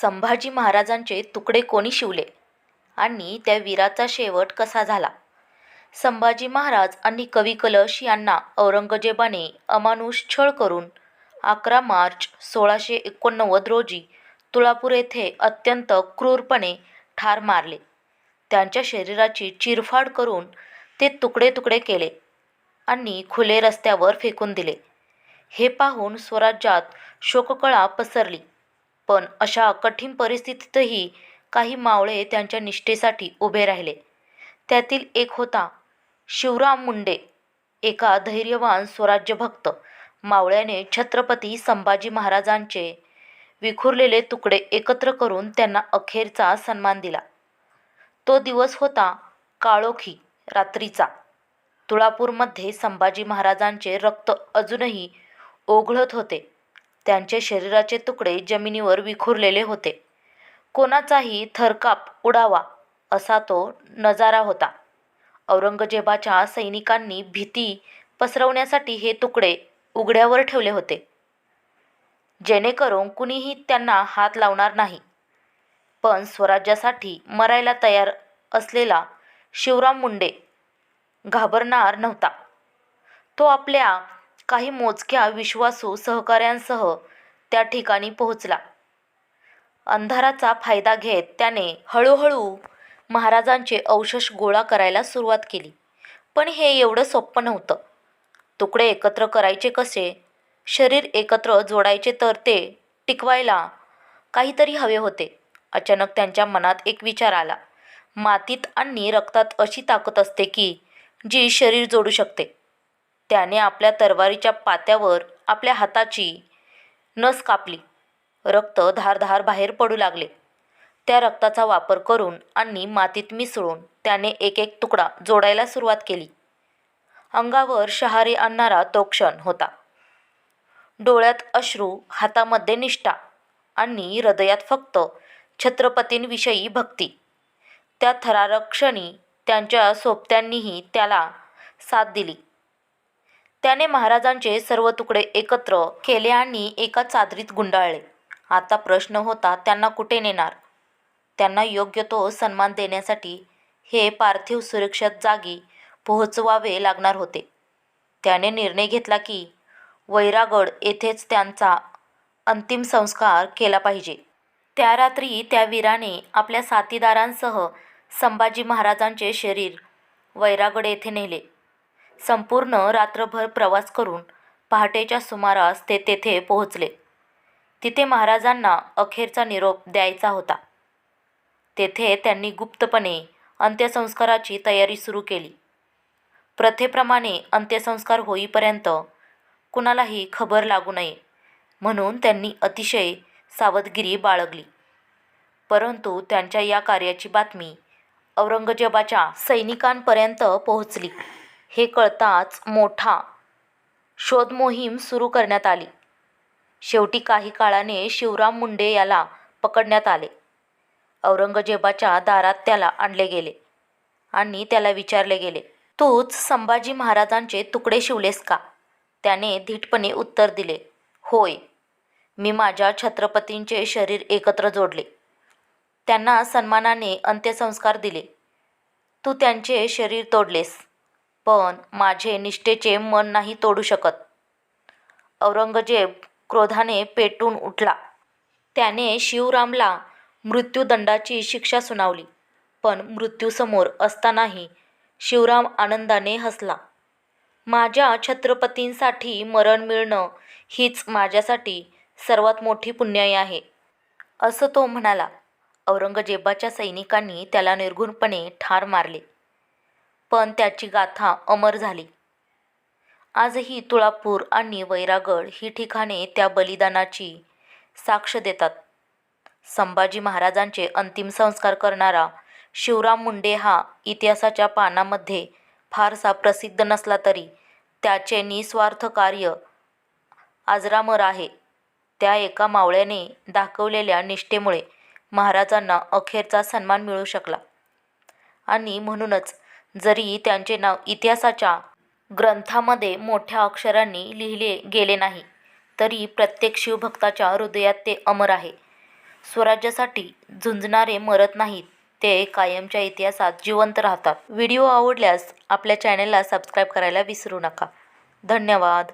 संभाजी महाराजांचे तुकडे कोणी शिवले? आणि त्या वीराचा शेवट कसा झाला? संभाजी महाराज आणि कवी कलश यांना औरंगजेबाने अमानुष छळ करून अकरा मार्च सोळाशे एकोणनव्वद रोजी तुळापूर येथे अत्यंत क्रूरपणे ठार मारले. त्यांच्या शरीराची चिरफाड करून ते तुकडे तुकडे केले आणि खुले रस्त्यावर फेकून दिले. हे पाहून स्वराज्यात शोककळा पसरली. पण अशा कठीण परिस्थितीतही काही मावळे त्यांच्या निष्ठेसाठी उभे राहिले. त्यातील एक होता शिवराम मुंडे एका धैर्यवान स्वराज्यभक्त. मावळ्याने छत्रपती संभाजी महाराजांचे विखुरलेले तुकडे एकत्र करून त्यांना अखेरचा सन्मान दिला. तो दिवस होता काळोखी रात्रीचा. तुळापूरमध्ये संभाजी महाराजांचे रक्त अजूनही ओघळत होते. त्यांचे शरीराचे तुकडे जमिनीवर विखुरलेले होते. कोणाचाही थरकाप उडावा असा तो नजारा होता. औरंगजेबाच्या सैनिकांनी भीती पसरवण्यासाठी हे तुकडे उघड्यावर ठेवले होते. जेणेकरून कुणीही त्यांना हात लावणार नाही. पण स्वराज्यासाठी मरायला तयार असलेला शिवराम मुंडे घाबरणार नव्हता. तो आपल्या काही मोजक्या विश्वासू सहकाऱ्यांसह त्या ठिकाणी पोहोचला. अंधाराचा फायदा घेत त्याने हळूहळू महाराजांचे अवशेष गोळा करायला सुरुवात केली. पण हे एवढं सोपं नव्हतं. तुकडे एकत्र करायचे कसे? शरीर एकत्र जोडायचे तर ते टिकवायला काहीतरी हवे होते. अचानक त्यांच्या मनात एक विचार आला. मातीत आणि रक्तात अशी ताकद असते की जी शरीर जोडू शकते. त्याने आपल्या तरवारीच्या पात्यावर आपल्या हाताची नस कापली. रक्त धारधार बाहेर पडू लागले. त्या रक्ताचा वापर करून आणि मातीत मिसळून त्याने एक एक तुकडा जोडायला सुरुवात केली. अंगावर शहारे आणणारा तो क्षण होता. डोळ्यात अश्रू हातामध्ये निष्ठा आणि हृदयात फक्त छत्रपतींविषयी भक्ती. त्या थरारक क्षणी त्यांच्या सोबत्यांनीही त्याला साथ दिली. त्याने महाराजांचे सर्व तुकडे एकत्र केले आणि एका चादरीत गुंडाळले. आता प्रश्न होता त्यांना कुठे नेणार? त्यांना योग्य तो सन्मान देण्यासाठी हे पार्थिव सुरक्षित जागी पोहोचवावे लागणार होते. त्याने निर्णय घेतला की वैरागड येथेच त्यांचा अंतिम संस्कार केला पाहिजे. त्या रात्री त्या वीराने आपल्या साथीदारांसह संभाजी महाराजांचे शरीर वैरागड येथे नेले. संपूर्ण रात्रभर प्रवास करून पहाटेच्या सुमारास ते तेथे पोहोचले. तिथे महाराजांना अखेरचा निरोप द्यायचा होता. तेथे त्यांनी गुप्तपणे अंत्यसंस्काराची तयारी सुरू केली. प्रथेप्रमाणे अंत्यसंस्कार होईपर्यंत कुणालाही खबर लागू नये म्हणून त्यांनी अतिशय सावधगिरी बाळगली. परंतु त्यांच्या या कार्याची बातमी औरंगजेबाच्या सैनिकांपर्यंत पोहोचली. हे कळताच मोठा शोधमोहीम सुरू करण्यात आली. शेवटी काही काळाने शिवराम मुंडे याला पकडण्यात आले. औरंगजेबाच्या दारात त्याला आणले गेले आणि त्याला विचारले गेले तूच संभाजी महाराजांचे तुकडे शिवलेस का? त्याने धीटपणे उत्तर दिले होय. मी माझ्या छत्रपतींचे शरीर एकत्र जोडले. त्यांना सन्मानाने अंत्यसंस्कार दिले. तू त्यांचे शरीर तोडलेस. पण माझे निष्ठेचे मन नाही तोडू शकत. औरंगजेब क्रोधाने पेटून उठला. त्याने शिवरामला मृत्यूदंडाची शिक्षा सुनावली पण मृत्यूसमोर असतानाही शिवराम आनंदाने हसला. माझ्या छत्रपतींसाठी मरण मिळणं हीच माझ्यासाठी सर्वात मोठी पुण्याई आहे असं तो म्हणाला. औरंगजेबाच्या सैनिकांनी त्याला निर्घुणपणे ठार मारले. पण त्याची गाथा अमर झाली. आजही तुळापूर आणि वैरागड ही ठिकाणे त्या बलिदानाची साक्ष देतात. संभाजी महाराजांचे अंतिम संस्कार करणारा शिवराम मुंडे हा इतिहासाच्या पानामध्ये फारसा प्रसिद्ध नसला तरी त्याचे निस्वार्थ कार्य आजरामर आहे. त्या एका मावळ्याने दाखवलेल्या निष्ठेमुळे महाराजांना अखेरचा सन्मान मिळू शकला. आणि म्हणूनच जरी त्यांचे नाव इतिहासाच्या ग्रंथामध्ये मोठ्या अक्षरांनी लिहिले गेले नाही तरी प्रत्येक शिवभक्ताच्या हृदयात ते अमर आहे. स्वराज्यासाठी झुंजणारे मरत नाहीत ते कायमच्या इतिहासात जिवंत राहतात. व्हिडिओ आवडल्यास आपल्या चॅनेलला सबस्क्राईब करायला विसरू नका. धन्यवाद.